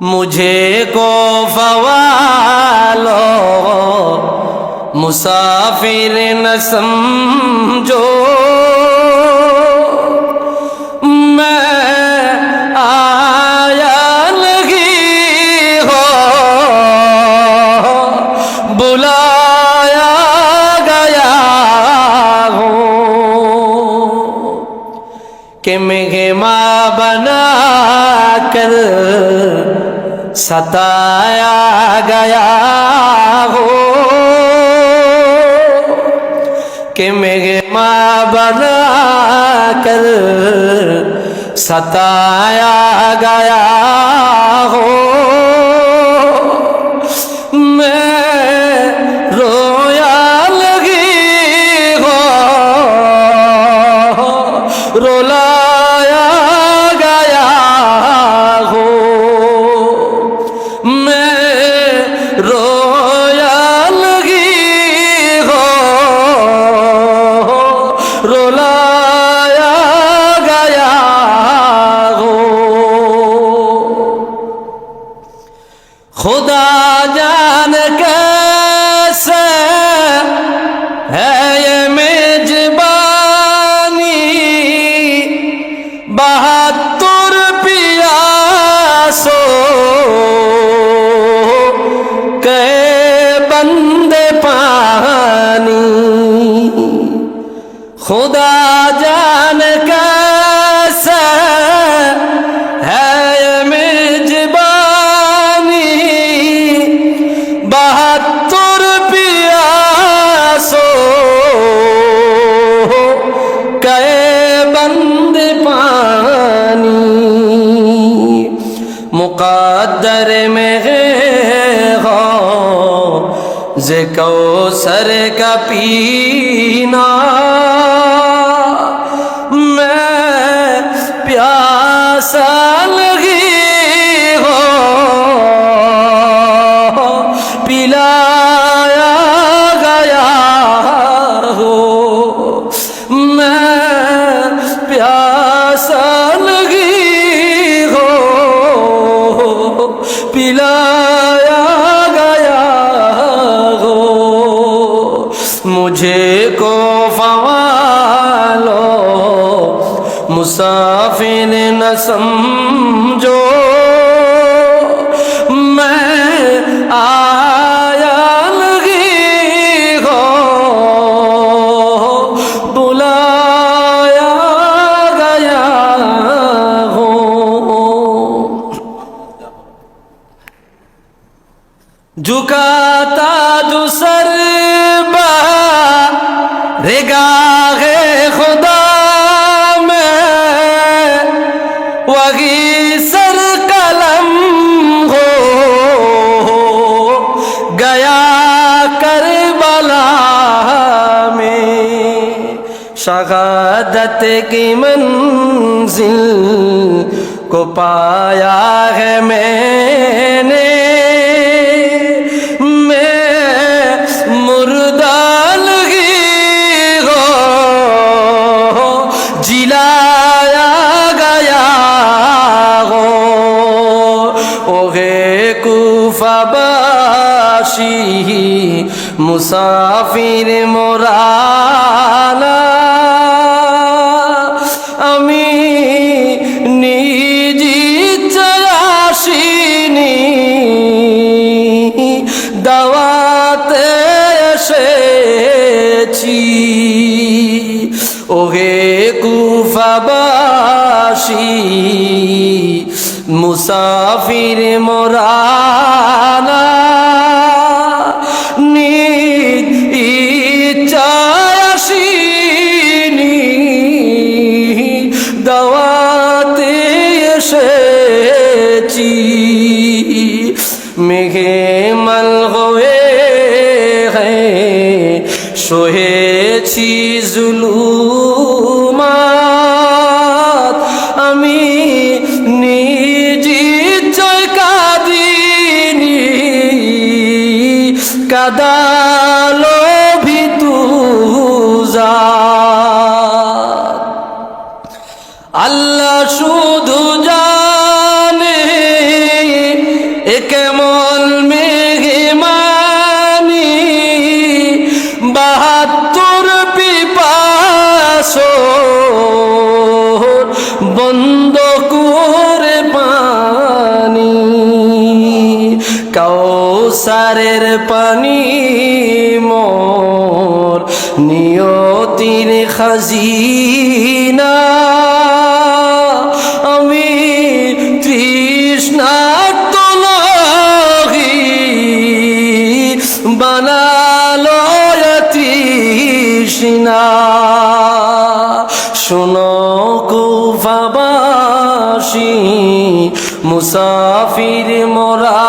مجھے کو فوالو، مسافر نہ سمجھو میں آیا ہو، بلایا گیا کہ ماں بنا کر सताया गया हो कि मेहमा बना कर सताया गया रोलाया गया हो खुदा जान कैसे है ये मेजबानी बहत्तर पियासो के در میں ہو ذکو سر کا پینا۔ میں پیاسا لگی ہو پلا पिलाया गया हो मुझे को फवालो मुसाफिर न समझो جھکاتا جو سر با رگاہ خدا میں قلم ہو، گیا میں، شہادت کی منزل کو پایا ہے میں۔ মুসাফির মোরানা আমি নিজ আসিনি। দাওয়াতে এসেছি। ওহে কুফাবাসী মুসাফির মোরানা সহেছি জুলুমাত। আমি নিজ ইচ্ছায় কাঁদিনি। কাদালো ভিতুজা আল্লাহ শুধু জানে কৌসারের পানি মোর নিয়তির খাজিনা। আমি তৃষ্ণার্ত লাগি বানালো তৃষ্ণা। শোনো কুফাবাসী মুসাফির মোরানা